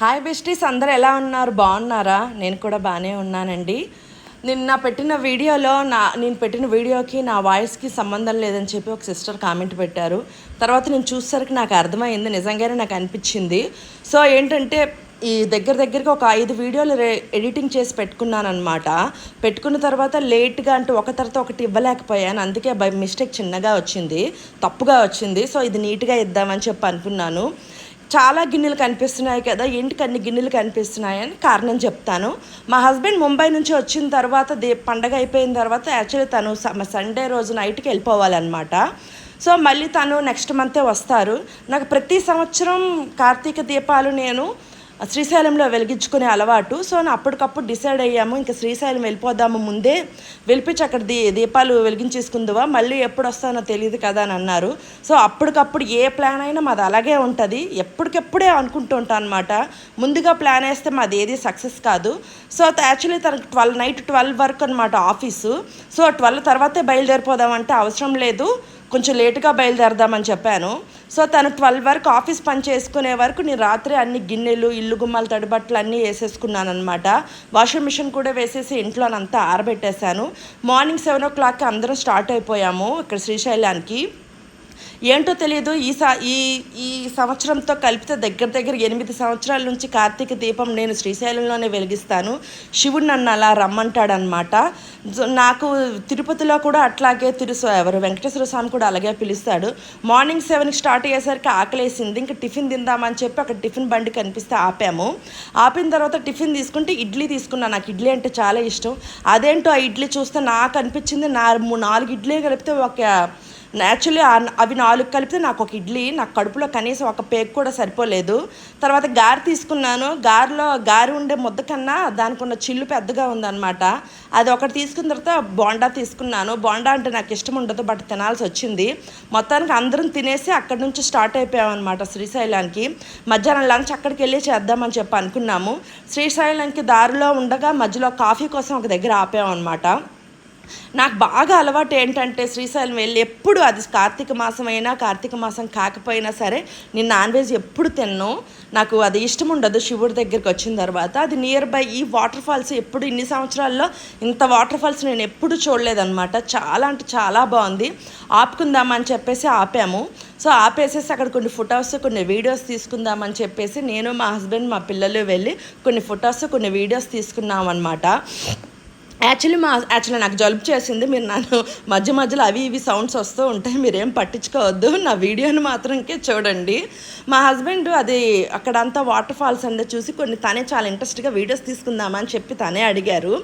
Hi besties అందరు ఎలా ఉన్నారు? బాగున్నారా? నేను కూడా బాగానే ఉన్నానండి. నిన్న పెట్టిన వీడియోలో నా నేను పెట్టిన వీడియోకి నా వాయిస్కి సంబంధం లేదని చెప్పి ఒక సిస్టర్ కామెంట్ పెట్టారు. తర్వాత నేను చూసేసరికి నాకు అర్థమైంది. నిజంగానే నాకు అనిపించింది. సో ఏంటంటే ఈ దగ్గర దగ్గరగా ఒక ఐదు వీడియోలు రే ఎడిటింగ్ చేసి పెట్టుకున్నాను అనమాట పెట్టుకున్న తర్వాత లేట్గా అంటే ఒక తర్వాత ఒకటి ఇవ్వలేకపోయాను. అందుకే బై మిస్టేక్ చిన్నగా వచ్చింది. తప్పుగా వచ్చింది. సో ఇది నీట్గా ఇద్దామని చెప్పి అనుకున్నాను. చాలా గిన్నెలు కనిపిస్తున్నాయి కదా ఏంటికి అన్ని గిన్నెలు కనిపిస్తున్నాయని కారణం చెప్తాను. మా హస్బెండ్ ముంబై నుంచి వచ్చిన తర్వాత దే పండగ అయిపోయిన తర్వాత యాక్చువల్లీ తను సండే రోజు నైట్కి వెళ్ళిపోవాలన్నమాట. సో మళ్ళీ తను నెక్స్ట్ మంతే వస్తారు. నాకు ప్రతి సంవత్సరం కార్తీక దీపాలు నేను శ్రీశైలంలో వెలిగించుకునే అలవాటు. సో అప్పటికప్పుడు డిసైడ్ అయ్యాము ఇంకా శ్రీశైలం వెళ్ళిపోదాము ముందే వెళ్ళిపించి అక్కడ దీ దీపాలు వెలిగించేసుకుందువా మళ్ళీ ఎప్పుడు వస్తానో తెలియదు కదా అని అన్నారు. సో అప్పటికప్పుడు ఏ ప్లాన్ అయినా మాది అలాగే ఉంటుంది. ఎప్పటికెప్పుడే అనుకుంటూ ఉంటాను అనమాట ముందుగా ప్లాన్ వేస్తే మాది ఏది సక్సెస్ కాదు. సో యాక్చువల్లీ తనకు ట్వెల్వ్ నైట్ ట్వెల్వ్ వరకు అనమాట ఆఫీసు. సో ట్వెల్వ్ తర్వాతే బయలుదేరిపోదామంటే అవసరం లేదు. కొంచెం లేటుగా బయలుదేరదామని చెప్పాను. సో తను ట్వెల్వ్ వరకు ఆఫీస్ పని చేసుకునే వరకు నేను రాత్రి అన్ని గిన్నెలు ఇల్లు గుమ్మాలు తడిబట్టలు అన్నీ వేసేసుకున్నాను అనమాట వాషింగ్ మిషన్ కూడా వేసేసి ఇంట్లోనంతా ఆరబెట్టేశాను. మార్నింగ్ సెవెన్ ఓ క్లాక్కి అందరం స్టార్ట్ అయిపోయాము ఇక్కడ శ్రీశైలానికి. ఏంటో తెలియదు ఈ సా ఈ ఈ సంవత్సరంతో కలిపితే దగ్గర దగ్గర ఎనిమిది సంవత్సరాల నుంచి కార్తీక దీపం నేను శ్రీశైలంలోనే వెలిగిస్తాను. శివుడు నన్ను అలా రమ్మంటాడనమాట నాకు తిరుపతిలో కూడా అట్లాగే తిరుసు ఎవరు వెంకటేశ్వర స్వామి కూడా అలాగే పిలుస్తాడు. మార్నింగ్ సెవెన్కి స్టార్ట్ అయ్యేసరికి ఆకలేసింది. ఇంకా టిఫిన్ తిందామని చెప్పి అక్కడ టిఫిన్ బండి కనిపిస్తే ఆపాము. ఆపిన తర్వాత టిఫిన్ తీసుకుంటే ఇడ్లీ తీసుకున్నాను నాకు ఇడ్లీ అంటే చాలా ఇష్టం. అదేంటో ఆ ఇడ్లీ చూస్తే నాకు అనిపించింది నా నాలుగు ఇడ్లీ కలిపితే ఒక యాక్చువల్లీ అవి నాలుగు కలిపితే నాకు ఒక ఇడ్లీ నాకు కడుపులో కనీసం ఒక పేక్ కూడా సరిపోలేదు. తర్వాత గారి తీసుకున్నాను. గారిలో గారి ఉండే ముద్ద కన్నా దానికి ఉన్న చిల్లు పెద్దగా ఉందన్నమాట. అది ఒకటి తీసుకున్న తర్వాత బోండా తీసుకున్నాను. బోండా అంటే నాకు ఇష్టం ఉండదు బట్ తినాల్సి వచ్చింది. మొత్తానికి అందరం తినేసి అక్కడి నుంచి స్టార్ట్ అయిపోయామన్నమాట శ్రీశైలానికి. మధ్యాహ్నం లంచ్ అక్కడికి వెళ్ళి చేద్దామని చెప్పి అనుకున్నాము. శ్రీశైలానికి దారిలో ఉండగా మధ్యలో కాఫీ కోసం ఒక దగ్గర ఆపామన్నమాట. నాకు బాగా అలవాటు ఏంటంటే శ్రీశైలం వెళ్ళి ఎప్పుడు అది కార్తీక మాసం అయినా కార్తీక మాసం కాకపోయినా సరే నేను నాన్ వెజ్ ఎప్పుడు తిన్ను. నాకు అది ఇష్టం ఉండదు శివుడి దగ్గరికి వచ్చిన తర్వాత. అది నియర్ బై ఈ వాటర్ ఫాల్స్ ఎప్పుడు ఇన్ని సంవత్సరాల్లో ఇంత వాటర్ ఫాల్స్ నేను ఎప్పుడు చూడలేదన్నమాట. చాలా అంటే చాలా బాగుంది. ఆపుకుందామని చెప్పేసి ఆపాము. సో ఆపేసేసి అక్కడ కొన్ని ఫొటోస్ కొన్ని వీడియోస్ తీసుకుందామని చెప్పేసి నేను మా హస్బెండ్ మా పిల్లలు వెళ్ళి కొన్ని ఫొటోస్ కొన్ని వీడియోస్ తీసుకున్నాం అనమాట యాక్చువల్లీ మా యాక్చువల్లీ నాకు జలుబు చేసింది. మీరు నన్ను మధ్య మధ్యలో అవి ఇవి సౌండ్స్ వస్తూ ఉంటాయి. మీరేం పట్టించుకోవద్దు. నా వీడియోని మాత్రంకే చూడండి. మా హస్బెండ్ అది అక్కడంతా వాటర్ ఫాల్స్ అంతా చూసి కొన్ని తనే చాలా ఇంట్రెస్ట్గా వీడియోస్ తీసుకుందామని చెప్పి తనే అడిగారు.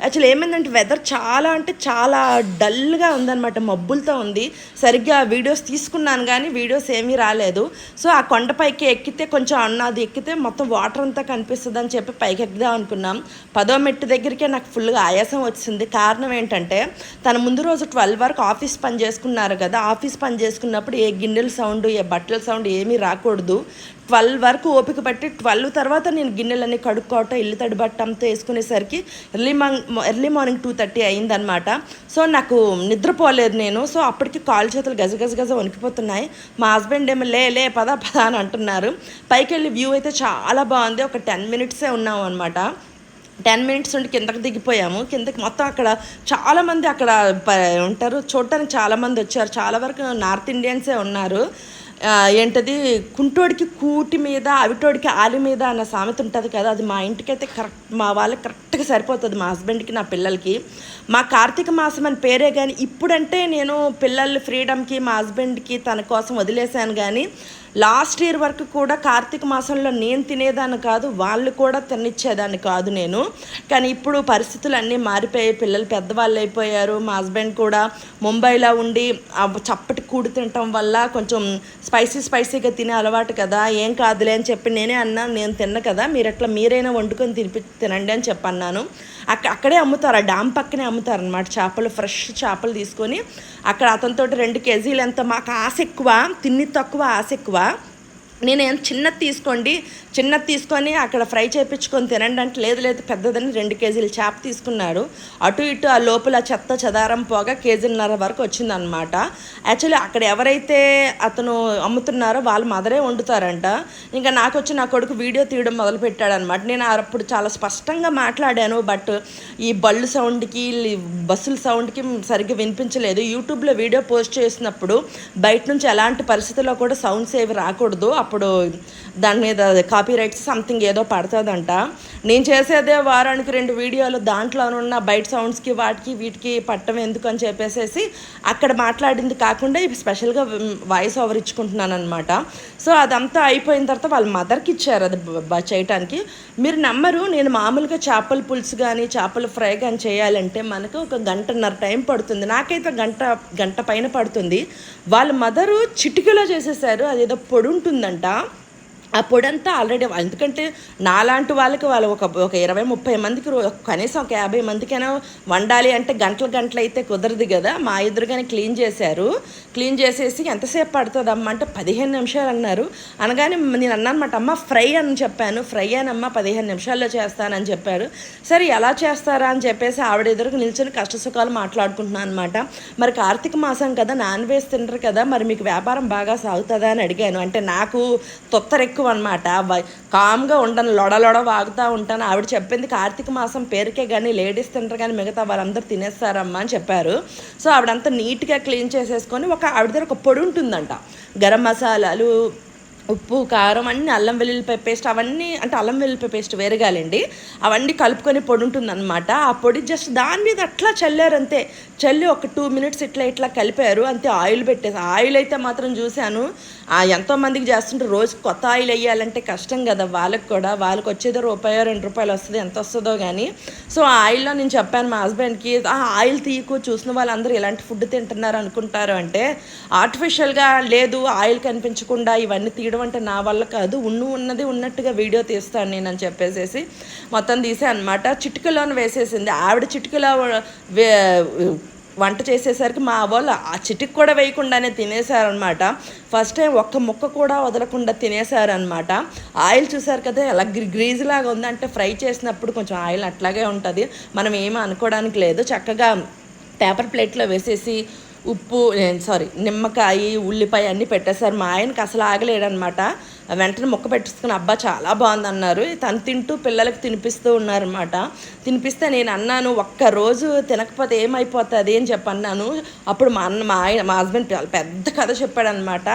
యాక్చువల్లీ ఏమైందంటే వెదర్ చాలా అంటే చాలా డల్గా ఉందన్నమాట. మబ్బులతో ఉంది. సరిగ్గా వీడియోస్ తీసుకున్నాను కానీ వీడియోస్ ఏమీ రాలేదు. సో ఆ కొండపైకి ఎక్కితే కొంచెం అన్నది ఎక్కితే మొత్తం వాటర్ అంతా కనిపిస్తుంది అని చెప్పి పైకి ఎక్కుదాం అనుకున్నాం. పదో మెట్టు దగ్గరికే నాకు ఫుల్గా ఆయాసం వచ్చింది. కారణం ఏంటంటే తన ముందు రోజు ట్వెల్వ్ వరకు ఆఫీస్ పని చేసుకున్నారు కదా. ఆఫీస్ పని చేసుకున్నప్పుడు ఏ గిన్నెల సౌండ్ ఏ బట్టల సౌండ్ ఏమీ రాకూడదు. ట్వెల్వ్ వరకు ఓపిక పట్టి ట్వెల్వ్ తర్వాత నేను గిన్నెలన్నీ కడుక్కోవటం ఇల్లు తడి అంతా వేసుకునేసరికి early morning early morning two thirty అయిందనమాట సో నాకు నిద్రపోలేదు నేను. సో అప్పటికి కాలు చేతులు గజ గజ గజ వణికిపోతున్నాయి. మా హస్బెండ్ ఏమో లే లే పదా పదా అని అంటున్నారు. పైకి వెళ్ళి వ్యూ అయితే చాలా బాగుంది. ఒక టెన్ మినిట్సే ఉన్నాం అనమాట టెన్ మినిట్స్ నుండి కిందకి దిగిపోయాము. కిందకి మొత్తం అక్కడ చాలామంది అక్కడ ఉంటారు. చూడటానికి చాలామంది వచ్చారు. చాలా వరకు నార్త్ ఇండియన్సే ఉన్నారు. ఏంటది? కుంటోడికి కూటి మీద అవిటోడికి ఆలి మీద అన్న సామెత ఉంటుంది కదా అది మా ఇంటికైతే కరెక్ట్ మా వాళ్ళకి కరెక్ట్గా సరిపోతుంది మా హస్బెండ్కి నా పిల్లలకి. మా కార్తీక మాసం అని పేరే కానీ ఇప్పుడంటే నేను పిల్లల ఫ్రీడమ్కి మా హస్బెండ్కి తన కోసం వదిలేశాను కానీ లాస్ట్ ఇయర్ వరకు కూడా కార్తీక మాసంలో నేను తినేదాన్ని కాదు వాళ్ళు కూడా తినిచ్చేదాన్ని కాదు నేను. కానీ ఇప్పుడు పరిస్థితులు అన్నీ మారిపోయాయి పిల్లలు పెద్దవాళ్ళు అయిపోయారు మా హస్బెండ్ కూడా ముంబైలో ఉండి చప్పటి కూడి తినటం వల్ల కొంచెం స్పైసీ స్పైసీగా తినే అలవాటు కదా ఏం కాదులే అని చెప్పి నేనే అన్నా నేను తిన్న కదా మీరు అట్లా మీరైనా వండుకొని తినిపి తినండి అని చెప్పి అన్నాను అక్క అక్కడే అమ్ముతారు ఆ డ్యామ్ పక్కనే అమ్ముతారు అనమాట చేపలు ఫ్రెష్ చేపలు తీసుకొని అక్కడ అతనితో రెండు కేజీలు ఎంత మాకు ఆశ ఎక్కువ తిన్ని తక్కువ ఆశ ఎక్కువ. నేను ఏం చిన్నది తీసుకోండి చిన్నది తీసుకొని అక్కడ ఫ్రై చేయించుకొని తినండి అంటే లేదు లేదు పెద్దదని రెండు కేజీలు చేప తీసుకున్నాడు. అటు ఇటు ఆ లోపల చెత్త చెదారం పోగా కేజీన్నర వరకు వచ్చిందనమాట. యాక్చువల్లీ అక్కడ ఎవరైతే అతను అమ్ముతున్నారో వాళ్ళ మదరే వండుతారంట. ఇంకా నాకు వచ్చి నా కొడుకు వీడియో తీయడం మొదలు పెట్టాడనమాట నేను అప్పుడు చాలా స్పష్టంగా మాట్లాడాను బట్ ఈ బళ్ళు సౌండ్కి బస్సుల సౌండ్కి సరిగ్గా వినిపించలేదు. యూట్యూబ్లో వీడియో పోస్ట్ చేసినప్పుడు బయట నుంచి ఎలాంటి పరిస్థితుల్లో కూడా సౌండ్స్ ఏవి రాకూడదు. అప్పుడు దాని మీద కాపీ కాపీరైట్స్ సంథింగ్ ఏదో పడుతుందంట. నేను చేసేదే వారానికి రెండు వీడియోలు దాంట్లో ఉన్న బయట సౌండ్స్కి వాటికి వీటికి పట్టం ఎందుకు అని చెప్పేసేసి అక్కడ మాట్లాడింది కాకుండా ఇవి స్పెషల్గా వాయిస్ ఓవర్ ఇచ్చుకుంటున్నాను అనమాట సో అదంతా అయిపోయిన తర్వాత వాళ్ళ మదర్కి ఇచ్చారు అది చేయటానికి. మీరు నమ్మరు నేను మామూలుగా చేపల పులుసు కానీ చేపల ఫ్రై కానీ చేయాలంటే మనకు ఒక గంటన్నర టైం పడుతుంది. నాకైతే గంట గంట పైన పడుతుంది. వాళ్ళ మదరు చిటికలో చేసేసారు అదేదో పొడి ఉంటుందంట ఆ పొడంతా ఆల్రెడీ ఎందుకంటే నాలాంటి వాళ్ళకి వాళ్ళు ఒక ఒక ఇరవై ముప్పై మందికి రో- కనీసం ఒక యాభై మందికైనా వండాలి అంటే గంటలు గంటలు అయితే కుదరదు కదా. మా ఎదురుగానే క్లీన్ చేశారు. క్లీన్ చేసేసి ఎంతసేపు పడుతుంది అమ్మ అంటే పదిహేను నిమిషాలు అన్నారు. అనగానే నేను అన్నమాట అమ్మ ఫ్రై అని చెప్పాను. ఫ్రై అనమ్మ పదిహేను నిమిషాల్లో చేస్తానని చెప్పారు. సరే ఎలా చేస్తారా? అని చెప్పేసి ఆవిడ ఎదురుకు నిల్చొని కష్టసుఖాలు మాట్లాడుకుంటున్నాను అనమాట. మరి కార్తీక మాసం కదా నాన్ వెజ్ తింటారు కదా. మరి మీకు వ్యాపారం బాగా సాగుతుందా? అని అడిగాను. అంటే నాకు తొత్తర ఎక్కువ అనమాట కామ్గా ఉండను లొడ లొడ వాగుతూ ఉంటాను. ఆవిడ చెప్పింది కార్తీక మాసం పేరుకే కానీ లేడీస్ తింటారు కానీ మిగతా వాళ్ళందరూ తినేస్తారమ్మా అని చెప్పారు. సో ఆవిడంతా నీట్గా క్లీన్ చేసేసుకొని ఒక ఆవిడ దగ్గర ఒక పొడి ఉంటుందంట. గరం మసాలాలు ఉప్పు కారం అన్నీ అల్లం వెల్లుల్లిపాయ పేస్ట్ అవన్నీ అంటే అల్లం వెల్లుల్లిపాయ పేస్ట్ వేరగాలండి. అవన్నీ కలుపుకొని పొడి ఉంటుందన్నమాట. ఆ పొడి జస్ట్ దాని మీద అట్లా చల్లారు అంతే చల్లి ఒక టూ మినిట్స్ ఇట్లా ఇట్లా కలిపారు. అంతే ఆయిల్ పెట్టేసి ఆయిల్ అయితే మాత్రం చూశాను. ఎంతోమందికి చేస్తుంటే రోజు కొత్త ఆయిల్ వేయాలంటే కష్టం కదా. వాళ్ళకి కూడా వాళ్ళకి వచ్చేదో రూపాయో రెండు రూపాయలు వస్తుంది ఎంత వస్తుందో కానీ సో ఆ ఆయిల్లో నేను చెప్పాను మా హస్బెండ్కి ఆ ఆయిల్ తీయకు. చూసిన వాళ్ళందరూ ఇలాంటి ఫుడ్ తింటున్నారు అనుకుంటారు అంటే ఆర్టిఫిషియల్గా లేదు. ఆయిల్ కనిపించకుండా ఇవన్నీ తీయడం అంటే నా వల్ల కాదు. ఉన్ను ఉన్నది ఉన్నట్టుగా వీడియో తీస్తాను నేను అని చెప్పేసేసి మొత్తం తీసే అనమాట చిటికలోనే వేసేసింది. ఆవిడ చిటికలో వంట చేసేసరికి మా వాళ్ళు ఆ చిటికి కూడా వేయకుండానే తినేశారనమాట ఫస్ట్ టైం ఒక్క ముక్క కూడా వదలకుండా తినేశారనమాట ఆయిల్ చూసారు కదా ఎలా గ్రీ గ్రీజ్ లాగా ఉంది అంటే ఫ్రై చేసినప్పుడు కొంచెం ఆయిల్ అట్లాగే ఉంటుంది. మనం ఏమీ అనుకోవడానికి లేదు. చక్కగా పేపర్ ప్లేట్లో వేసేసి ఉప్పు సారీ నిమ్మకాయ ఉల్లిపాయ అన్నీ పెట్టేశారు. మా ఆయనకి అసలు ఆగలేడనమాట వెంటనే ముక్క పెట్టేసుకుని అబ్బా చాలా బాగుంది అన్నారు తను తింటూ పిల్లలకు తినిపిస్తూ ఉన్నారనమాట తినిపిస్తే నేను అన్నాను ఒక్క రోజు తినకపోతే ఏమైపోతుంది? అని చెప్పన్నాను. అప్పుడు మా అన్న మా ఆయన మా హస్బెండ్ పెద్ద కథ చెప్పాడనమాట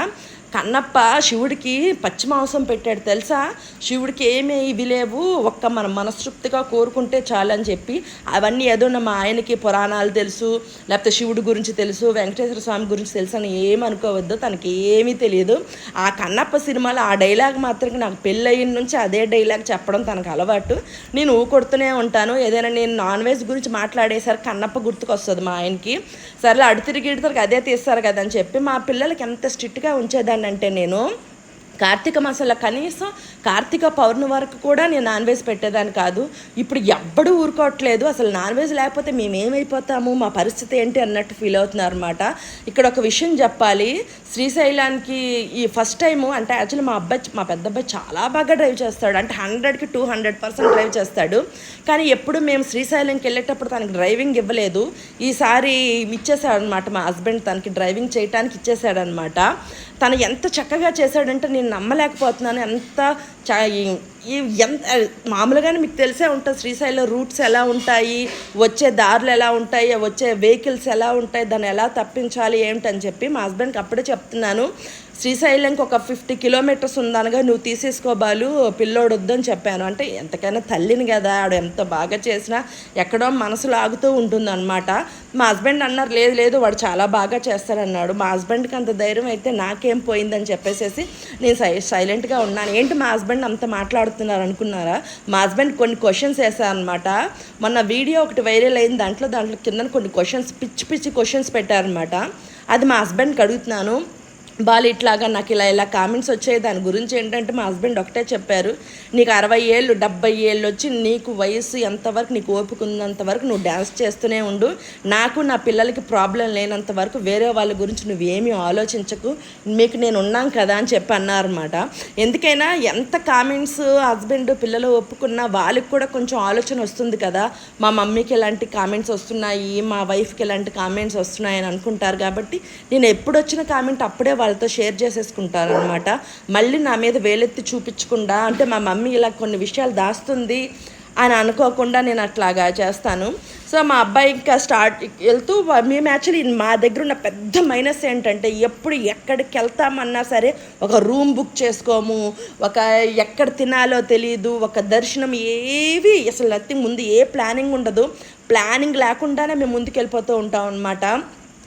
కన్నప్ప శివుడికి పచ్చి మాంసం పెట్టాడు తెలుసా? శివుడికి ఏమీ ఇవి లేవు. ఒక్క మన మనస్తృప్తిగా కోరుకుంటే చాలని చెప్పి అవన్నీ ఏదో మా ఆయనకి పురాణాలు తెలుసు లేకపోతే శివుడి గురించి తెలుసు వెంకటేశ్వర స్వామి గురించి తెలుసు అని ఏమనుకోవద్దు తనకి ఏమీ తెలియదు. ఆ కన్నప్ప సినిమాలో ఆ డైలాగ్ మాత్రం నాకు పెళ్ళయిన నుంచి అదే డైలాగ్ చెప్పడం తనకు అలవాటు. నేను ఊకొడుతూనే ఉంటాను. ఏదైనా నేను నాన్ వెజ్ గురించి మాట్లాడేసరికి కన్నప్ప గుర్తుకొస్తుంది మా ఆయనకి. సరే అడు తిరిగి ఇటు తిరిగి అదే తీస్తారు కదా అని చెప్పి మా పిల్లలకి ఎంత స్ట్రిక్ట్గా ఉంచేదాన్ని అంటే నేను కార్తీక మాసంలో కనీసం కార్తీక పౌర్ణమి వరకు కూడా నేను నాన్ వెజ్ పెట్టేదాన్ని కాదు. ఇప్పుడు ఎవ్వడూ ఊరుకోవట్లేదు. అసలు నాన్ వెజ్ లేకపోతే మేమేమైపోతాము? మా పరిస్థితి ఏంటి అన్నట్టు ఫీల్ అవుతున్నారు అనమాట ఇక్కడ ఒక విషయం చెప్పాలి. శ్రీశైలానికి ఈ ఫస్ట్ టైము అంటే యాక్చువల్లీ మా అబ్బాయి మా పెద్ద అబ్బాయి చాలా బాగా డ్రైవ్ చేస్తాడు. అంటే హండ్రెడ్కి టూ హండ్రెడ్ పర్సెంట్ డ్రైవ్ చేస్తాడు. కానీ ఎప్పుడు మేము శ్రీశైలంకి వెళ్ళేటప్పుడు తనకి డ్రైవింగ్ ఇవ్వలేదు. ఈసారి ఇచ్చేసాడు అనమాట మా హస్బెండ్ తనకి డ్రైవింగ్ చేయడానికి ఇచ్చేసాడనమాట తను ఎంత చక్కగా చేశాడంటే నేను నమ్మలేకపోతున్నాను. ఎంత చ ఈ- ఎంత మామూలుగానే మీకు తెలిసే ఉంటుంది. శ్రీశైలం రూట్స్ ఎలా ఉంటాయి వచ్చే దారులు ఎలా ఉంటాయి వచ్చే వెహికల్స్ ఎలా ఉంటాయి దాన్ని ఎలా తప్పించాలి ఏమిటని చెప్పి మా హస్బెండ్కి అప్పుడే చెప్తున్నాను. శ్రీశైలంకి ఒక ఫిఫ్టీ కిలోమీటర్స్ ఉందనగా నువ్వు తీసేసుకో బాలు పిల్లోడు వద్దని చెప్పాను. అంటే ఎంతకైనా తల్లిని కదా ఆడు ఎంత బాగా చేసినా ఎక్కడో మనసులో ఆగుతూ ఉంటుందన్నమాట. మా హస్బెండ్ అన్నారు లేదు లేదు వాడు చాలా బాగా చేస్తాడన్నాడు మా హస్బెండ్కి అంత ధైర్యం అయితే నాకేం పోయిందని చెప్పేసేసి నేను సై సైలెంట్గా ఉన్నాను. ఏంటి మా హస్బెండ్ అంత మాట్లాడుతున్నారు అనుకున్నారా? మా హస్బెండ్ కొన్ని క్వశ్చన్స్ వేశారనమాట మొన్న వీడియో ఒకటి వైరల్ అయింది దాంట్లో దాంట్లో కింద కొన్ని క్వశ్చన్స్ పిచ్చి పిచ్చి క్వశ్చన్స్ పెట్టారనమాట అది మా హస్బెండ్కి అడుగుతున్నాను. బాలు ఇట్లాగా నాకు ఇలా ఇలా కామెంట్స్ వచ్చాయి. దాని గురించి ఏంటంటే మా హస్బెండ్ ఒకటే చెప్పారు. నీకు అరవై ఏళ్ళు డెబ్బై ఏళ్ళు వచ్చి నీకు వయసు ఎంతవరకు నీకు ఓపిక ఉన్నంత వరకు నువ్వు డ్యాన్స్ చేస్తూనే ఉండు. నాకు నా పిల్లలకి ప్రాబ్లం లేనంత వరకు వేరే వాళ్ళ గురించి నువ్వేమీ ఆలోచించకు. మీకు నేను ఉన్నాం కదా అని చెప్పి అన్నారన్నమాట. ఎందుకైనా ఎంత కామెంట్స్ హస్బెండ్ పిల్లలు ఒప్పుకున్నా వాళ్ళకి కూడా కొంచెం ఆలోచన వస్తుంది కదా. మా మమ్మీకి ఎలాంటి కామెంట్స్ వస్తున్నాయి మా వైఫ్కి ఎలాంటి కామెంట్స్ వస్తున్నాయి అని అనుకుంటారు కాబట్టి నేను ఎప్పుడు వచ్చిన కామెంట్ అప్పుడే వాళ్ళతో షేర్ చేసేసుకుంటారనమాట మళ్ళీ నా మీద వేలెత్తి చూపించకుండా అంటే మా మమ్మీ ఇలా కొన్ని విషయాలు దాస్తుంది అని అనుకోకుండా నేను అట్లాగా చేస్తాను. సో మా అబ్బాయి ఇంకా స్టార్ట్ వెళ్తూ మేము యాక్చువల్లీ మా దగ్గర ఉన్న పెద్ద మైనస్ ఏంటంటే ఎప్పుడు ఎక్కడికి వెళ్తామన్నా సరే ఒక రూమ్ బుక్ చేసుకోము ఒక ఎక్కడ తినాలో తెలియదు ఒక దర్శనం ఏవి అసలు నథింగ్ ముందు ఏ ప్లానింగ్ ఉండదు. ప్లానింగ్ లేకుండానే మేము ముందుకు వెళ్ళిపోతూ ఉంటాం అనమాట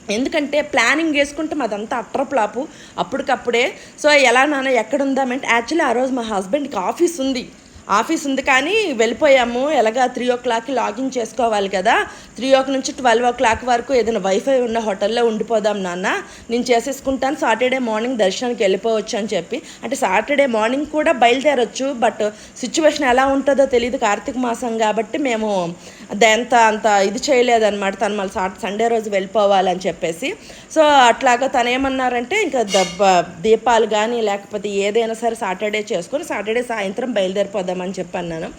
ఎందుకంటే ప్లానింగ్ వేసుకుంటే మాదంతా అట్రప్లాపు అప్పటికప్పుడే. సో ఎలా నాన్న ఎక్కడ ఉందామంటే యాక్చువల్లీ ఆ రోజు మా హస్బెండ్కి ఆఫీస్ ఉంది. ఆఫీస్ ఉంది కానీ వెళ్ళిపోయాము. ఎలాగా త్రీ ఓ క్లాక్కి లాగిన్ చేసుకోవాలి కదా. త్రీ ఓ నుంచి ట్వెల్వ్ ఓ క్లాక్ వరకు ఏదైనా వైఫై ఉన్న హోటల్లో ఉండిపోదాం నాన్న. నేను చేసేసుకుంటాను. సాటర్డే మార్నింగ్ దర్శనానికి వెళ్ళిపోవచ్చు అని చెప్పి. అంటే సాటర్డే మార్నింగ్ కూడా బయలుదేరొచ్చు. బట్ సిచ్యువేషన్ ఎలా ఉంటుందో తెలియదు కార్తీక మాసం కాబట్టి మేము అంత అంత ఇది చేయలేదన్నమాట. తను మళ్ళీ సాట్ సండే రోజు వెళ్ళిపోవాలని చెప్పేసి. సో అట్లాగా తను ఏమన్నారంటే ఇంకా దబ్బ దీపాలు కానీ లేకపోతే ఏదైనా సరే సాటర్డే చేసుకొని సాటర్డే సాయంత్రం బయలుదేరిపోదామని చెప్పిన్నాను.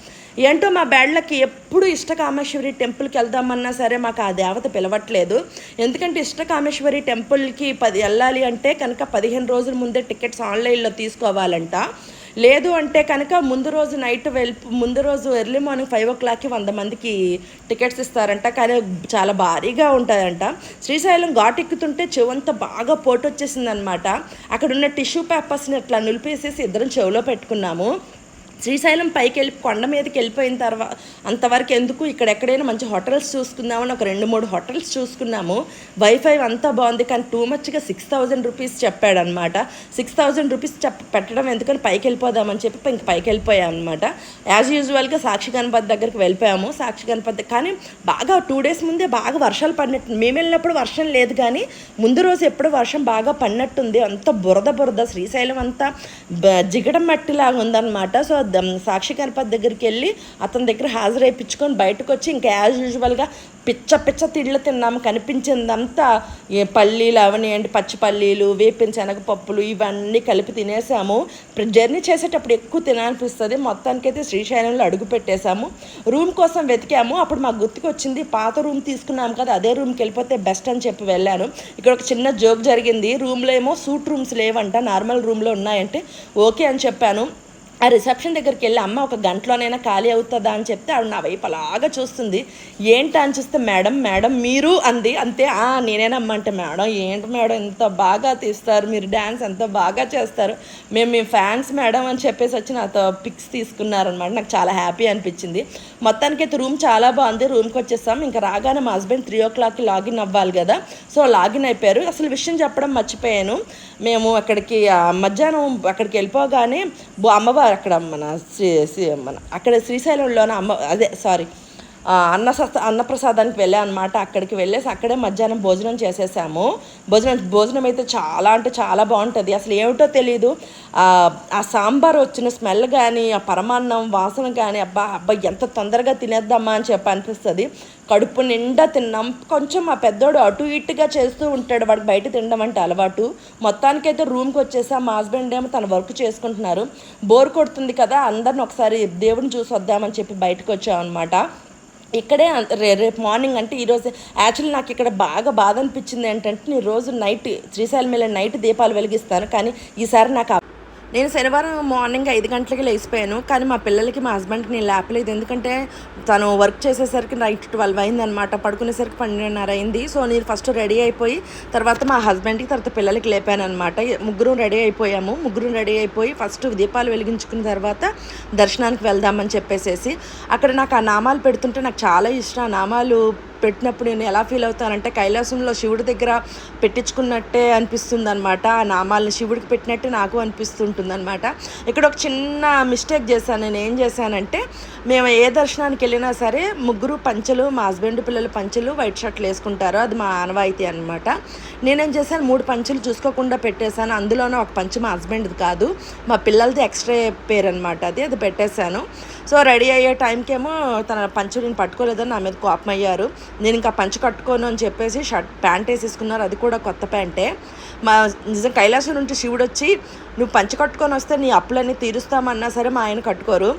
ఏంటో మా బ్యాడ్లకి ఎప్పుడు ఇష్టకామేశ్వరి టెంపుల్కి వెళ్దామన్నా సరే మాకు ఆ దేవత పిలవట్లేదు. ఎందుకంటే ఇష్టకామేశ్వరి టెంపుల్కి పది వెళ్ళాలి అంటే కనుక పదిహేను రోజుల ముందే టికెట్స్ ఆన్లైన్లో తీసుకోవాలంట. లేదు అంటే కనుక ముందు రోజు నైట్ వెళ్ళి ముందు రోజు ఎర్లీ మార్నింగ్ ఫైవ్ ఓ క్లాక్కి వంద మందికి టికెట్స్ ఇస్తారంట. కానీ చాలా భారీగా ఉంటుందంట శ్రీశైలం ఘాట్ ఎక్కుతుంటే చెవంతా బాగా పోటు వచ్చేసింది అనమాట అక్కడ ఉన్న టిష్యూ పేపర్స్ని అట్లా నిలిపేసేసి ఇద్దరం చెవిలో పెట్టుకున్నాము. శ్రీశైలం పైకి వెళ్ళి కొండ మీదకి వెళ్ళిపోయిన తర్వాత అంతవరకు ఎందుకు ఇక్కడ ఎక్కడైనా మంచి హోటల్స్ చూసుకుందామని ఒక రెండు మూడు హోటల్స్ చూసుకున్నాము. వైఫై అంతా బాగుంది కానీ టూ మచ్గా సిక్స్ థౌజండ్ రూపీస్ చెప్పాడనమాట సిక్స్ థౌజండ్ రూపీస్ చెప్ పెట్టడం ఎందుకని పైకి వెళ్ళిపోదామని చెప్పి ఇంక పైకి వెళ్ళిపోయాం అనమాట యాజ్ యూజువల్గా సాక్షి గణపతి దగ్గరికి వెళ్ళిపోయాము. సాక్షి గణపతి కానీ బాగా టూ డేస్ ముందే బాగా వర్షాలు పడినట్టు మేము వెళ్ళినప్పుడు వర్షం లేదు కానీ ముందు రోజు ఎప్పుడు వర్షం బాగా పడినట్టుంది. అంత బురద బురద శ్రీశైలం అంతా బ- జిగడం మట్టిలాగా ఉందన్నమాట సో సాక్షి గణపతి దగ్గరికి వెళ్ళి అతని దగ్గర హాజరైపించుకొని బయటకు వచ్చి ఇంకా యాజ్ యూజువల్గా పిచ్చ పిచ్చ తిళ్ళు తిన్నాము. కనిపించిందంతా ఏ పల్లీలు అవనియండి పచ్చి పల్లీలు వేపిన శనగపప్పులు ఇవన్నీ కలిపి తినేసాము. జర్నీ చేసేటప్పుడు ఎక్కువ తినాలనిపిస్తుంది. మొత్తానికైతే శ్రీశైలంలో అడుగు పెట్టేశాము. రూమ్ కోసం వెతికాము. అప్పుడు మాకు గుర్తుకు వచ్చింది పాత రూమ్ తీసుకున్నాము కదా అదే రూమ్కి వెళ్ళిపోతే బెస్ట్ అని చెప్పి వెళ్ళాను. ఇక్కడ ఒక చిన్న జోక్ జరిగింది. రూమ్లో ఏమో సూట్ రూమ్స్ లేవంట నార్మల్ రూమ్లో ఉన్నాయంటే ఓకే అని చెప్పాను. ఆ రిసెప్షన్ దగ్గరికి వెళ్ళి అమ్మ ఒక గంటలోనైనా ఖాళీ అవుతుందా? అని చెప్తే ఆవిడ నా వైపు అలాగా చూస్తుంది. ఏంటి? అని చూస్తే మేడం మేడం మీరు? అంది. అంతే "ఆ, నేనేనమ్మా అంటే మేడం ఏంటి మేడం? ఎంత బాగా తీస్తారు. మీరు డ్యాన్స్ ఎంత బాగా చేస్తారు. మేము మీ ఫ్యాన్స్ మేడం అని చెప్పేసి వచ్చి నాతో పిక్స్ తీసుకున్నారనమాట. నాకు చాలా హ్యాపీ అనిపించింది. మొత్తానికి అయితే రూమ్ చాలా బాగుంది. రూమ్కి వచ్చేసాం. ఇంకా రాగానే మా హస్బెండ్ త్రీ ఓ క్లాక్కి లాగిన్ అవ్వాలి కదా. సో లాగిన్ అయిపోయారు. అసలు విషయం చెప్పడం మర్చిపోయాను. మేము అక్కడికి మధ్యాహ్నం అక్కడికి వెళ్ళిపోగానే అమ్మవారు అక్కడ మన శ్రీ శ్రీ మన అక్కడ శ్రీశైలంలోన అమ్మ అదే సారీ అన్న అన్నప్రసాదానికి వెళ్ళాను అనమాట అక్కడికి వెళ్ళేసి అక్కడే మధ్యాహ్నం భోజనం చేసేసాము. భోజనం భోజనం అయితే చాలా అంటే చాలా బాగుంటుంది. అసలు ఏమిటో తెలియదు ఆ, ఆ సాంబార్ వచ్చిన స్మెల్ కానీ ఆ పరమాన్నం వాసన కానీ అబ్బా అబ్బా ఎంత తొందరగా తినేద్దామా అని చెప్పి అనిపిస్తుంది. కడుపు నిండా తిన్నాం. కొంచెం మా పెద్దోడు అటు ఇటుగా చేస్తూ ఉంటాడు. వాడికి బయట తినడం అంటే అలవాటు. మొత్తానికైతే రూమ్కి వచ్చేసా. మా హస్బెండ్ ఏమో తన వర్క్ చేసుకుంటున్నారు. బోర్ కొడుతుంది కదా అందరిని ఒకసారి దేవుడిని చూసి వద్దామని చెప్పి బయటకు వచ్చామన్నమాట. ఇక్కడే రేపు మార్నింగ్ అంటే ఈరోజు యాక్చువల్లీ నాకు ఇక్కడ బాగా బాధ అనిపించింది ఏంటంటే నేను రోజు నైట్ శ్రీశైలం వెళ్ళిన నైట్ దీపాలు వెలిగిస్తాను. కానీ ఈసారి నాకు నేను శనివారం మార్నింగ్ ఐదు గంటలకి లేచిపోయాను కానీ మా పిల్లలకి మా హస్బెండ్కి నేను లేపలేదు. ఎందుకంటే తను వర్క్ చేసేసరికి నైట్ ట్వెల్వ్ అయింది అనమాట పడుకునేసరికి పన్నెండున్నర అయింది. సో నేను ఫస్ట్ రెడీ అయిపోయి తర్వాత మా హస్బెండ్కి తర్వాత పిల్లలకి లేపాను అనమాట ముగ్గురు రెడీ అయిపోయాము. ముగ్గురు రెడీ అయిపోయి ఫస్ట్ దీపాలు వెలిగించుకున్న తర్వాత దర్శనానికి వెళ్దామని చెప్పేసేసి అక్కడ నాకు ఆ నామాలు పెడుతుంటే నాకు చాలా ఇష్టం. ఆ నామాలు పెట్టినప్పుడు నేను ఎలా ఫీల్ అవుతానంటే కైలాసంలో శివుడి దగ్గర పెట్టించుకున్నట్టే అనిపిస్తుంది అనమాట ఆ నామాలను శివుడికి పెట్టినట్టే నాకు అనిపిస్తుంటుంది అనమాట ఇక్కడ ఒక చిన్న మిస్టేక్ చేశాను. నేను ఏం చేశానంటే మేము ఏ దర్శనానికి వెళ్ళినా సరే ముగ్గురు పంచెలు మా హస్బెండ్ పిల్లలు పంచలు వైట్ షర్ట్లు వేసుకుంటారు. అది మా ఆనవాయితీ అనమాట నేనేం చేశాను? మూడు పంచెలు చూసుకోకుండా పెట్టేశాను. అందులోనే ఒక పంచు మా హస్బెండ్ది కాదు. మా పిల్లలది ఎక్స్ట్రా పేరు అనమాట అది అది పెట్టేశాను. సో రెడీ అయ్యే టైంకేమో తన పంచు నేను పట్టుకోలేదని నా మీద కోపం అయ్యారు. నేను ఇంకా పంచ కట్టుకోను అని చెప్పేసి షర్ట్ ప్యాంట్ వేసేసుకున్నారు. అది కూడా కొత్త ప్యాంటే. మా నిజం కైలాసం నుంచి శివుడు వచ్చి నువ్వు పంచి కట్టుకొని వస్తే నీ అప్పులన్నీ తీరుస్తామన్నా సరే మా ఆయన కట్టుకోరు.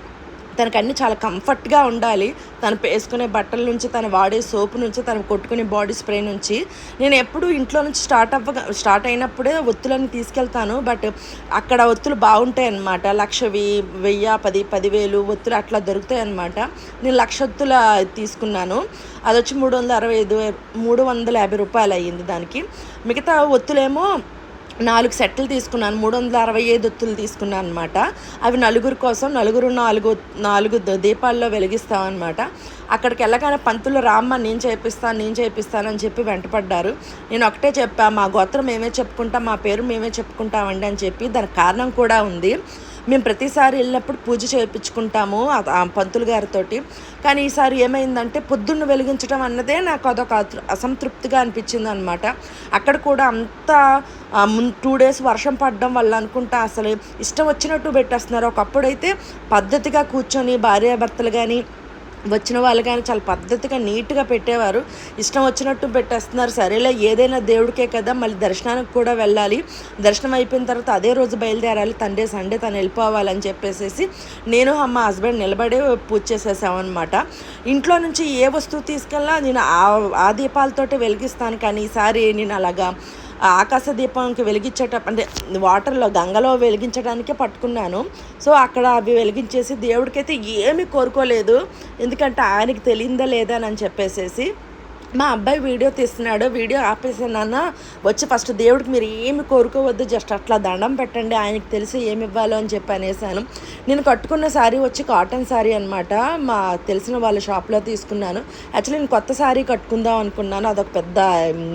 తనకు అన్ని చాలా కంఫర్ట్గా ఉండాలి. తను వేసుకునే బట్టల నుంచి తను వాడే సోపు నుంచి తను కొట్టుకునే బాడీ స్ప్రే నుంచి. నేను ఎప్పుడు ఇంట్లో నుంచి స్టార్ట్ అవ్వ స్టార్ట్ అయినప్పుడే ఒత్తులని తీసుకెళ్తాను. బట్ అక్కడ ఒత్తులు బాగుంటాయి అన్నమాట లక్షవి వెయ్యి పది పదివేలు ఒత్తులు అట్లా దొరుకుతాయి అన్నమాట నేను లక్ష ఒత్తుల తీసుకున్నాను. అది వచ్చి మూడు వందల అరవై ఐదు మూడు వందల యాభై రూపాయలు అయ్యింది దానికి. మిగతా ఒత్తులేమో నాలుగు సెట్లు తీసుకున్నాను మూడు వందల అరవై ఐదు ఒత్తులు తీసుకున్నాను అనమాట అవి నలుగురు కోసం నలుగురు నాలుగు నాలుగు దీపాల్లో వెలిగిస్తాం అనమాట అక్కడికి వెళ్ళగానే పంతులు రామ్మ నేను చేపిస్తాను నేను చేపిస్తాను అని చెప్పి వెంటపడ్డారు. నేను ఒకటే చెప్పా మా గోత్రం మేమే చెప్పుకుంటాం మా పేరు మేమే చెప్పుకుంటామండి అని చెప్పి దానికి కారణం కూడా ఉంది. మేము ప్రతిసారి వెళ్ళినప్పుడు పూజ చేయించుకుంటాము పంతులు గారితోటి. కానీ ఈసారి ఏమైందంటే పొద్దున్న వెలిగించడం అన్నదే నాకు అదొక అతృ- అసంతృప్తిగా అనిపించింది అనమాట అక్కడ కూడా అంత టూ డేస్ వర్షం పడడం వల్ల అనుకుంటా అసలు ఇష్టం వచ్చినట్టు పెట్టేస్తున్నారు. ఒకప్పుడైతే పద్ధతిగా కూర్చొని భార్యాభర్తలు కానీ వచ్చిన వాళ్ళు కానీ చాలా పద్ధతిగా నీట్గా పెట్టేవారు. ఇష్టం వచ్చినట్టు పెట్టేస్తున్నారు. సరేలే ఏదైనా దేవుడికే కదా మళ్ళీ దర్శనానికి కూడా వెళ్ళాలి. దర్శనం అయిపోయిన తర్వాత అదే రోజు బయలుదేరాలి. తండే సండే తను వెళ్ళిపోవాలని చెప్పేసేసి నేను మా హస్బెండ్ నిలబడే పూజ చేసేసామన్నమాట. ఇంట్లో నుంచి ఏ వస్తువు తీసుకెళ్ళినా నేను ఆ- ఆ దీపాలతోటి వెలిగిస్తాను. కానీ ఈసారి నేను అలాగా ఆకాశ దీపానికి వెలిగించేట అంటే వాటర్లో గంగలో వెలిగించడానికే పట్టుకున్నాను. సో అక్కడ అవి వెలిగించేసి దేవుడికైతే ఏమీ కోరుకోలేదు. ఎందుకంటే ఆయనకి తెలియందా లేదా అని చెప్పేసేసి మా అబ్బాయి వీడియో తీస్తున్నాడు వీడియో ఆపేసానన్న నాన్న. వచ్చి ఫస్ట్ దేవుడికి మీరు ఏమి కోరుకోవద్దు జస్ట్ అట్లా దండం పెట్టండి ఆయనకి తెలిసి ఏమి ఇవ్వాలో అని చెప్పి అనేసాను నేను కట్టుకున్న శారీ వచ్చి కాటన్ శారీ అనమాట మా తెలిసిన వాళ్ళ షాప్లో తీసుకున్నాను. యాక్చువల్లీ నేను కొత్త శారీ కట్టుకుందాం అనుకున్నాను. అదొక పెద్ద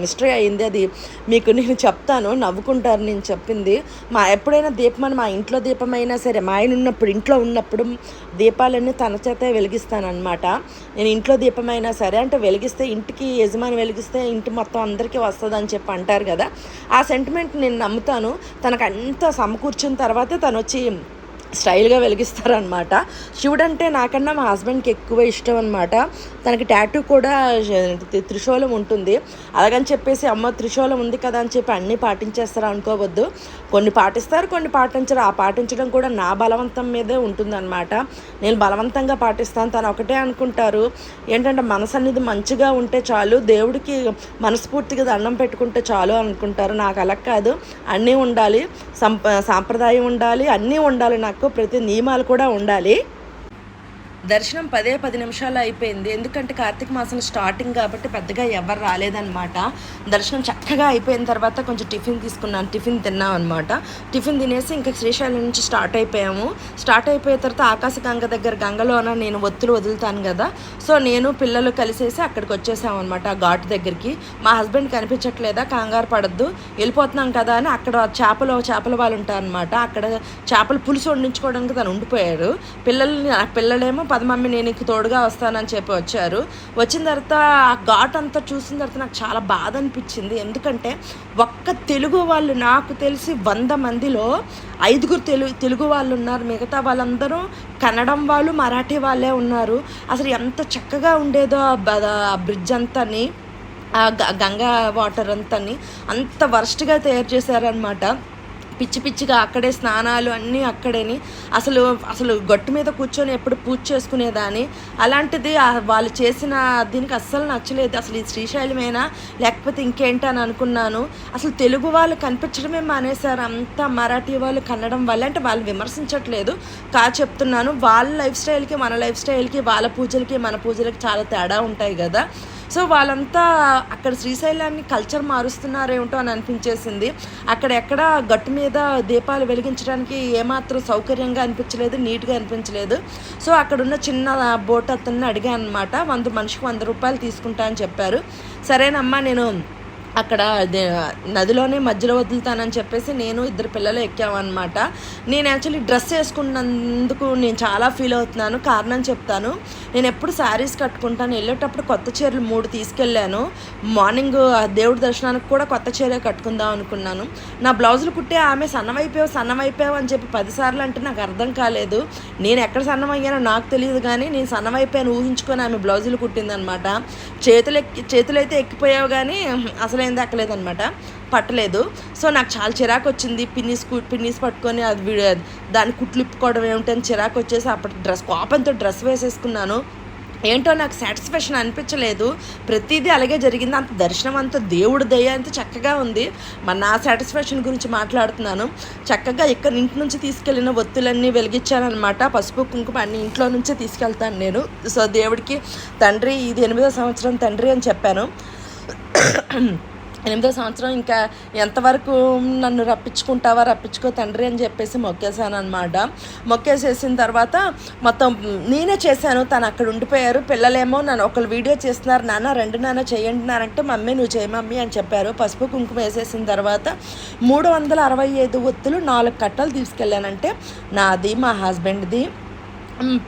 మిస్టరీ అయింది అది. మీకు నేను చెప్తాను నవ్వుకుంటారు నేను చెప్పింది. మా ఎప్పుడైనా దీపం అని మా ఇంట్లో దీపం అయినా సరే మా ఆయన ఉన్నప్పుడు ఇంట్లో ఉన్నప్పుడు దీపాలన్నీ తన చేతే వెలిగిస్తానమాట నేను ఇంట్లో దీపం అయినా సరే అంటే వెలిగిస్తే ఇంటికి యజమాని వెలిగిస్తే ఇంటి మొత్తం అందరికీ వస్తుంది అని చెప్పి అంటారు కదా. ఆ సెంటిమెంట్ నేను నమ్ముతాను. తనకు అంతా సమకూర్చిన తర్వాతే తను వచ్చి స్టైల్గా వెలిగిస్తారనమాట శివుడు అంటే నాకన్నా మా హస్బెండ్కి ఎక్కువ ఇష్టం అనమాట తనకి టాటూ కూడా త్రిశూలం ఉంటుంది. అలాగని చెప్పేసి అమ్మ త్రిశూలం ఉంది కదా అని చెప్పి అన్నీ పాటించేస్తారు అనుకోవద్దు. కొన్ని పాటిస్తారు కొన్ని పాటించరు. ఆ పాటించడం కూడా నా బలవంతం మీదే ఉంటుందన్నమాట. నేను బలవంతంగా పాటిస్తాను తను ఒకటే అనుకుంటారు. ఏంటంటే మనసు అనేది మంచిగా ఉంటే చాలు దేవుడికి మనస్ఫూర్తిగా దండం పెట్టుకుంటే చాలు అనుకుంటారు. నాకు అలా కాదు. అన్నీ ఉండాలి. సంప సాంప్రదాయం ఉండాలి అన్నీ ఉండాలి నాకు. ప్రతి నియమాలు కూడా ఉండాలి. దర్శనం పదే పది నిమిషాలు అయిపోయింది. ఎందుకంటే కార్తీక మాసం స్టార్టింగ్ కాబట్టి పెద్దగా ఎవరు రాలేదన్నమాట. దర్శనం చక్కగా అయిపోయిన తర్వాత కొంచెం టిఫిన్ తీసుకున్నాను టిఫిన్ తిన్నాం అనమాట టిఫిన్ తినేసి ఇంకా శ్రీశైలం నుంచి స్టార్ట్ అయిపోయాము. స్టార్ట్ అయిపోయిన తర్వాత ఆకాశ గంగ దగ్గర గంగలోన నేను ఒత్తులు వదులుతాను కదా సో నేను పిల్లలు కలిసేసి అక్కడికి వచ్చేసాం అనమాట ఆ ఘాటు దగ్గరికి. మా హస్బెండ్ కనిపించట్లేదా? కంగారు పడద్దు. వెళ్ళిపోతున్నాం కదా అని అక్కడ చేపలు చేపల వాళ్ళు ఉంటారనమాట అక్కడ చేపలు పులుసు వండించుకోవడానికి తను ఉండిపోయారు పిల్లల్ని ఆ పిల్లలేమో పది మమ్మీ నేను నీకు తోడుగా వస్తానని చెప్పి వచ్చారు. వచ్చిన తర్వాత ఆ ఘాట్ అంతా చూసిన తర్వాత నాకు చాలా బాధ అనిపించింది. ఎందుకు ఎందుకంటే ఒక్క తెలుగు వాళ్ళు నాకు తెలిసి వంద మందిలో ఐదుగురు తెలుగు తెలుగు వాళ్ళు ఉన్నారు. మిగతా వాళ్ళందరూ కన్నడం వాళ్ళు మరాఠీ వాళ్ళే ఉన్నారు. అసలు ఎంత చక్కగా ఉండేదో ఆ బ్రిడ్జ్ అంతని ఆ గంగా వాటర్ అంతని అంత వర్స్ట్గా తయారు చేశారనమాట పిచ్చి పిచ్చిగా అక్కడే స్నానాలు అన్నీ అక్కడేని. అసలు అసలు గట్టు మీద కూర్చొని ఎప్పుడు పూజ చేసుకునేదాన్ని. అలాంటిది వాళ్ళు చేసిన దీనికి అస్సలు నచ్చలేదు. అసలు ఇది శ్రీశైలమేనా? లేకపోతే ఇంకేంటి అని అనుకున్నాను. అసలు తెలుగు వాళ్ళు కనిపించడమే మానేశారు. అంతా మరాఠీ వాళ్ళు కన్నడం వల్ల. అంటే వాళ్ళు విమర్శించట్లేదు. కా చెప్తున్నాను వాళ్ళ లైఫ్ స్టైల్కి మన లైఫ్ స్టైల్కి వాళ్ళ పూజలకి మన పూజలకి చాలా తేడా ఉంటాయి కదా. సో వాళ్ళంతా అక్కడ శ్రీశైలాన్ని కల్చర్ మారుస్తున్నారేమిటో అని అనిపించేసింది. అక్కడ ఎక్కడ గట్టు మీద దీపాలు వెలిగించడానికి ఏమాత్రం సౌకర్యంగా అనిపించలేదు నీట్గా అనిపించలేదు. సో అక్కడ ఉన్న చిన్న బోట్ అతన్ని అడిగాను అనమాట వంద మనిషికి వంద రూపాయలు తీసుకుంటా అని చెప్పారు. సరేనమ్మా నేను అక్కడ నదిలోనే మధ్యలో వదులుతానని చెప్పేసి నేను ఇద్దరు పిల్లలు ఎక్కామన్నమాట. నేను యాక్చువల్లీ డ్రెస్ వేసుకున్నందుకు నేను చాలా ఫీల్ అవుతున్నాను. కారణం చెప్తాను. నేను ఎప్పుడు శారీస్ కట్టుకుంటాను. వెళ్ళేటప్పుడు కొత్త చీరలు మూడు తీసుకెళ్ళాను. మార్నింగ్ ఆ దేవుడి దర్శనానికి కూడా కొత్త చీర కట్టుకుందాం అనుకున్నాను. నా బ్లౌజులు కుట్టే ఆమె సన్నమైపోయావు సన్నమైపోయావు అని చెప్పి పదిసార్లు అంటే నాకు అర్థం కాలేదు. నేను ఎక్కడ సన్నమయ్యానో నాకు తెలియదు కానీ నేను సన్నమైపోయాను ఊహించుకొని ఆమె బ్లౌజులు కుట్టిందనమాట చేతులు ఎక్కి చేతులు అయితే ఎక్కిపోయావు కానీ అసలు ఏం దక్కలేదనమాట పట్టలేదు. సో నాకు చాలా చిరాకు వచ్చింది పిన్నిస్ కు- పిన్నిస్ పట్టుకొని అది వీడియో దాన్ని ఏమిటి అని చిరాకు వచ్చేసి అప్పటి డ్రెస్ కోపంతో డ్రెస్ వేసేసుకున్నాను. ఏంటో నాకు సాటిస్ఫాక్షన్ అనిపించలేదు. ప్రతిదీ అలాగే జరిగింది. అంత దర్శనం అంతా దేవుడి దయ అంత చక్కగా ఉంది. మరి నా సాటిస్ఫాక్షన్ గురించి మాట్లాడుతున్నాను. చక్కగా ఇక్కడ ఇంటి నుంచి తీసుకెళ్ళిన ఒత్తులన్నీ వెలిగించానమాట పసుపు కుంకుమ అన్ని ఇంట్లో నుంచే తీసుకెళ్తాను నేను. సో దేవుడికి తండ్రి ఇది ఎనిమిదో సంవత్సరం తండ్రి అని చెప్పాను. ఎనిమిదో సంవత్సరం ఇంకా ఎంతవరకు నన్ను రప్పించుకుంటావా రప్పించుకో తండ్రి అని చెప్పేసి మొక్కేశాను అనమాట మొక్కేసేసిన తర్వాత మొత్తం నేనే చేశాను. తను అక్కడ ఉండిపోయారు. పిల్లలేమో నన్ను ఒకళ్ళు వీడియో చేస్తున్నారు. నాన్న రెండు నాన్న చేయండి నానంటే మమ్మీ నువ్వు చేయి మమ్మీ అని చెప్పారు. పసుపు కుంకుమ వేసేసిన తర్వాత మూడు వందల అరవై ఐదు ఒత్తులు నాలుగు కట్టలు తీసుకెళ్ళానంటే నాది మా హస్బెండ్ది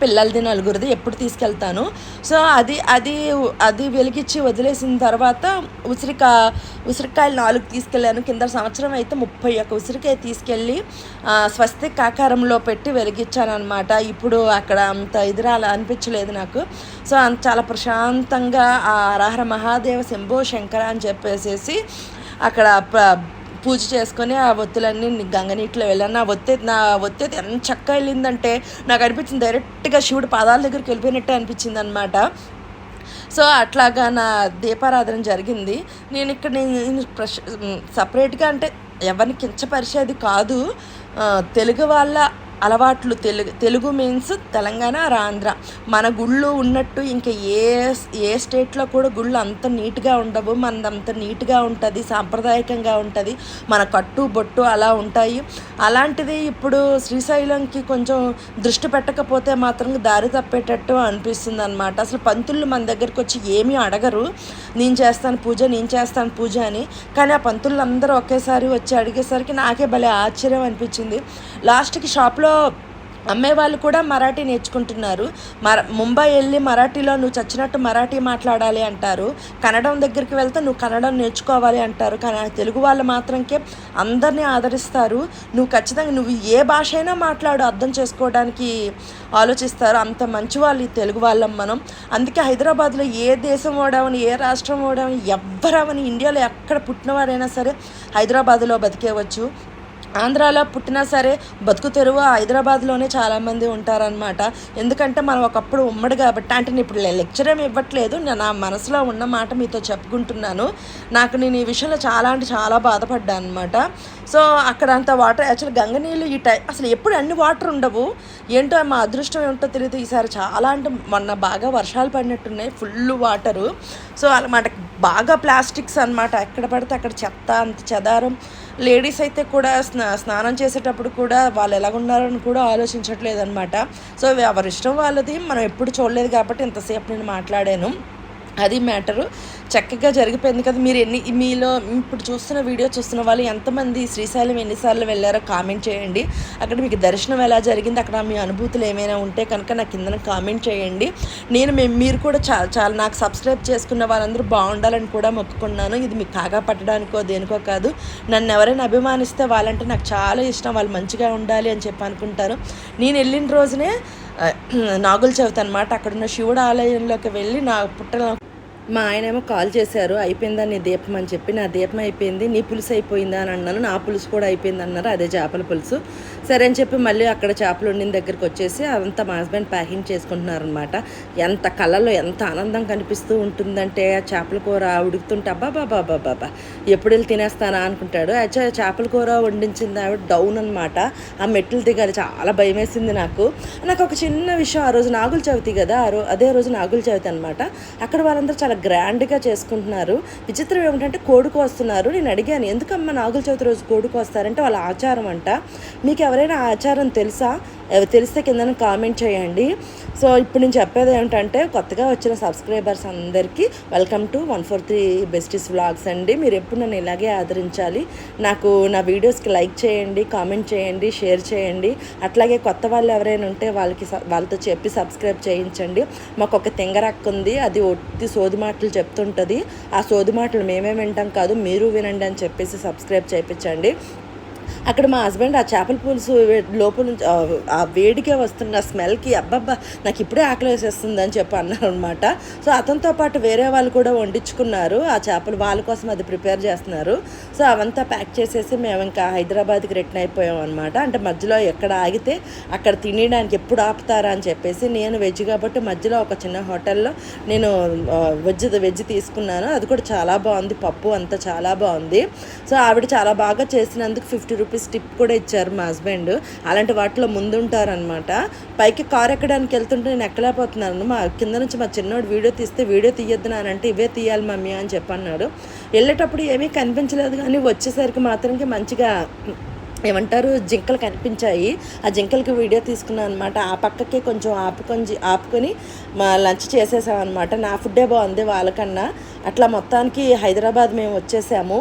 పిల్లలది నలుగురిది ఎప్పుడు తీసుకెళ్తాను. సో అది అది అది వెలిగించి వదిలేసిన తర్వాత ఉసిరికా ఉసిరికాయలు నాలుగు తీసుకెళ్ళాను. కింద సంవత్సరం అయితే ముప్పై ఒక్క ఉసిరికాయ తీసుకెళ్ళి ఆ, స్వస్తిక్ ఆకారంలో పెట్టి వెలిగించాను అనమాట ఇప్పుడు అక్కడ అంత ఎదురాల అనిపించలేదు నాకు. సో అంత చాలా ప్రశాంతంగా ఆ రహర మహాదేవ శంభో శంకర అని చెప్పేసేసి అక్కడ పూజ చేసుకొని ఆ ఒత్తులన్నీ గంగ నీటిలో వెళ్ళాను. నా ఒత్తి నా ఒత్తి ఎంత చక్కగా వెళ్ళిందంటే నాకు అనిపించింది డైరెక్ట్గా శివుడు పాదాల దగ్గరికి వెళ్ళిపోయినట్టే అనిపించింది అనమాట సో అట్లాగా నా దీపారాధన జరిగింది. నేను ఇక్కడ నేను ప్రశ్ సపరేట్గా అంటే ఎవరిని కించపరిచేది కాదు. తెలుగు వాళ్ళ అలవాట్లు తెలుగు తెలుగు మీన్స్ తెలంగాణ ఆంధ్ర. మన గుళ్ళు ఉన్నట్టు ఇంకా ఏ ఏ స్టేట్లో కూడా గుళ్ళు అంత నీట్గా ఉండవు. మనది అంత నీట్గా ఉంటుంది సాంప్రదాయకంగా ఉంటుంది. మన కట్టు బొట్టు అలా ఉంటాయి. అలాంటిది ఇప్పుడు శ్రీశైలంకి కొంచెం దృష్టి పెట్టకపోతే మాత్రం దారి తప్పేటట్టు అనిపిస్తుంది అనమాట అసలు పంతులు మన దగ్గరికి వచ్చి ఏమీ అడగరు. నేను చేస్తాను పూజ నేను చేస్తాను పూజ అని. కానీ ఆ పంతులు అందరూ ఒకేసారి వచ్చి అడిగేసరికి నాకే భలే ఆశ్చర్యం అనిపించింది. లాస్ట్కి షాప్లో అమ్మే వాళ్ళు కూడా మరాఠీ నేర్చుకుంటున్నారు. మర ముంబై వెళ్ళి మరాఠీలో నువ్వు చచ్చినట్టు మరాఠీ మాట్లాడాలి అంటారు. కన్నడం దగ్గరికి వెళ్తే నువ్వు కన్నడం నేర్చుకోవాలి అంటారు. కానీ తెలుగు వాళ్ళు మాత్రంకే అందరినీ ఆదరిస్తారు. నువ్వు ఖచ్చితంగా నువ్వు ఏ భాష అయినా మాట్లాడు అర్థం చేసుకోవడానికి ఆలోచిస్తారు. అంత మంచి వాళ్ళు ఈ తెలుగు వాళ్ళం మనం. అందుకే హైదరాబాద్లో ఏ దేశం ఓడవని ఏ రాష్ట్రం ఓడవని ఎవ్వరవని ఇండియాలో ఎక్కడ పుట్టినవారైనా సరే హైదరాబాద్లో బతికేవచ్చు ఆంధ్రాలో పుట్టినా సరే బతుకు తెరువు హైదరాబాద్లోనే చాలామంది ఉంటారనమాట ఎందుకంటే మనం ఒకప్పుడు ఉమ్మడి కాబట్టి అంటే నేను ఇప్పుడు లెక్చర్ ఏమి ఇవ్వట్లేదు నేను నా మనసులో ఉన్న మాట మీతో చెప్పుకుంటున్నాను. నాకు నేను ఈ విషయంలో చాలా అంటే చాలా బాధపడ్డాను అనమాట సో అక్కడ అంత వాటర్ యాక్చువల్ గంగ నీళ్ళు ఈ టై అసలు ఎప్పుడు అన్ని వాటర్ ఉండవు. ఏంటో మా అదృష్టం ఏంటో తెలియదు ఈసారి చాలా అంటే మొన్న బాగా వర్షాలు పడినట్టున్నాయి ఫుల్ వాటరు. సో అలా మనకి బాగా ప్లాస్టిక్స్ అన్నమాట. ఎక్కడ పడితే అక్కడ చెత్త అంత చెదారం. లేడీస్ అయితే కూడా స్నా స్నానం చేసేటప్పుడు కూడా వాళ్ళు ఎలాగున్నారని కూడా ఆలోచించట్లేదు అనమాట సో ఎవరి ఇష్టం వాళ్ళది మనం ఎప్పుడు చూడలేదు కాబట్టి ఇంతసేపు నేను మాట్లాడాను. అది మ్యాటరు. చక్కగా జరిగిపోయింది కదా. మీరు ఎన్ని మీలో ఇప్పుడు చూస్తున్న వీడియో చూస్తున్న వాళ్ళు ఎంతమంది శ్రీశైలం ఎన్నిసార్లు వెళ్ళారో కామెంట్ చేయండి. అక్కడ మీకు దర్శనం ఎలా జరిగింది అక్కడ మీ అనుభూతులు ఏమైనా ఉంటే కనుక నా కింద కామెంట్ చేయండి. నేను మేము మీరు కూడా చాలా చాలా నాకు సబ్స్క్రైబ్ చేసుకున్న వాళ్ళందరూ బాగుండాలని కూడా మొక్కుకున్నాను. ఇది మీకు కాగా పట్టడానికో దేనికో కాదు. నన్ను ఎవరైనా అభిమానిస్తే వాళ్ళంటే నాకు చాలా ఇష్టం. వాళ్ళు మంచిగా ఉండాలి అని చెప్పి అనుకుంటారు. నేను వెళ్ళిన రోజునే నాగుల చవితి అనమాట అక్కడున్న శివుడు ఆలయంలోకి వెళ్ళి నా పుట్టిన మా ఆయన ఏమో కాల్ చేశారు అయిపోయిందా నీ దీపం? అని చెప్పి నా దీపం అయిపోయింది నీ పులుసు అయిపోయిందా అని అన్నాను. నా పులుసు కూడా అయిపోయింది అన్నారు అదే చేపల పులుసు. సరే అని చెప్పి మళ్ళీ అక్కడ చేపలు వండిన దగ్గరికి వచ్చేసి అదంతా మా హస్బెండ్ ప్యాకింగ్ చేసుకుంటున్నారు అనమాట ఎంత కళలో ఎంత ఆనందం కనిపిస్తూ ఉంటుందంటే ఆ చేపల కూర ఉడుకుతుంటే అబ్బా బాబా బాబా ఎప్పుడు వెళ్ళి తినేస్తానా అనుకుంటాడు. యాక్చువల్ చేపల కూర వండించింది ఆవిడ డౌన్ అనమాట ఆ మెట్లు దిగాలి చాలా భయం వేసింది నాకు. నాకు ఒక చిన్న విషయం ఆ రోజు నాగుల చవితి కదా ఆ రో అదే రోజు నాగుల చవితి అనమాట అక్కడ వాళ్ళందరూ చాలా గ్రాండ్గా చేసుకుంటున్నారు. విచిత్రం ఏమిటంటే కోడుకు వస్తున్నారు. నేను అడిగాను ఎందుకమ్మా నాగుల చవితి రోజు కోడుకు వస్తారంటే వాళ్ళ ఆచారం అంట. మీకు ఎవరైనా ఆచారం తెలుసా? తెలిస్తే కింద కామెంట్ చేయండి. సో ఇప్పుడు నేను చెప్పేది ఏంటంటే కొత్తగా వచ్చిన సబ్స్క్రైబర్స్ అందరికీ welcome to one four three besties vlogs అండి. మీరు ఎప్పుడు నన్ను ఇలాగే ఆదరించాలి నాకు నా వీడియోస్కి లైక్ చేయండి కామెంట్ చేయండి షేర్ చేయండి. అట్లాగే కొత్త వాళ్ళు ఎవరైనా ఉంటే వాళ్ళకి వాళ్ళతో చెప్పి సబ్స్క్రైబ్ చేయించండి. మాకు ఒక తింగరక్క ఉంది అది ఒత్తి సోది మాటలు చెప్తుంటుంది. ఆ సోది మాటలు మేమే వింటాం కాదు మీరు వినండి అని చెప్పేసి సబ్స్క్రైబ్ చేయించండి. అక్కడ మా హస్బెండ్ ఆ చేపల పులుసు లోపల నుంచి ఆ, వేడిగా వస్తున్న స్మెల్కి అబ్బబ్బా నాకు ఇప్పుడే ఆకలి వేసేస్తుంది అని చెప్పి అన్నారు అనమాట సో అతనితో పాటు వేరే వాళ్ళు కూడా వండించుకున్నారు. ఆ చేపలు వాళ్ళ కోసం అది ప్రిపేర్ చేస్తున్నారు. సో అవంతా ప్యాక్ చేసేసి మేము ఇంకా హైదరాబాద్కి రిటర్న్ అయిపోయాం అనమాట అంటే మధ్యలో ఎక్కడ ఆగితే అక్కడ తినడానికి ఎప్పుడు ఆపుతారా అని చెప్పేసి నేను వెజ్ కాబట్టి మధ్యలో ఒక చిన్న హోటల్లో నేను వెజ్ వెజ్ తీసుకున్నాను. అది కూడా చాలా బాగుంది. పప్పు అంతా చాలా బాగుంది. సో ఆవిడ చాలా బాగా చేసినందుకు ఫిఫ్టీ రూపీస్ టిప్ కూడా ఇచ్చారు మా హస్బెండ్. అలాంటి వాటిలో ముందుంటారనమాట పైకి కార్ ఎక్కడానికి వెళ్తుంటే నేను ఎక్కలేకపోతున్నాను. మా కింద నుంచి మా చిన్నోడు వీడియో తీస్తే వీడియో తీయొద్దు నానంటే ఇవే తీయాలి మమ్మీ అని చెప్పన్నాడు. వెళ్ళేటప్పుడు ఏమీ కనిపించలేదు కానీ వచ్చేసరికి మాత్రంకి మంచిగా ఏమంటారు జింకలు కనిపించాయి. ఆ జింకలకి వీడియో తీసుకున్నాను అనమాట ఆ పక్కకే కొంచెం ఆపుకొని ఆపుకొని మా లంచ్ చేసేసాం అనమాట నా ఫుడ్డే బాగుంది వాళ్ళకన్నా. అట్లా మొత్తానికి హైదరాబాద్ మేము వచ్చేసాము.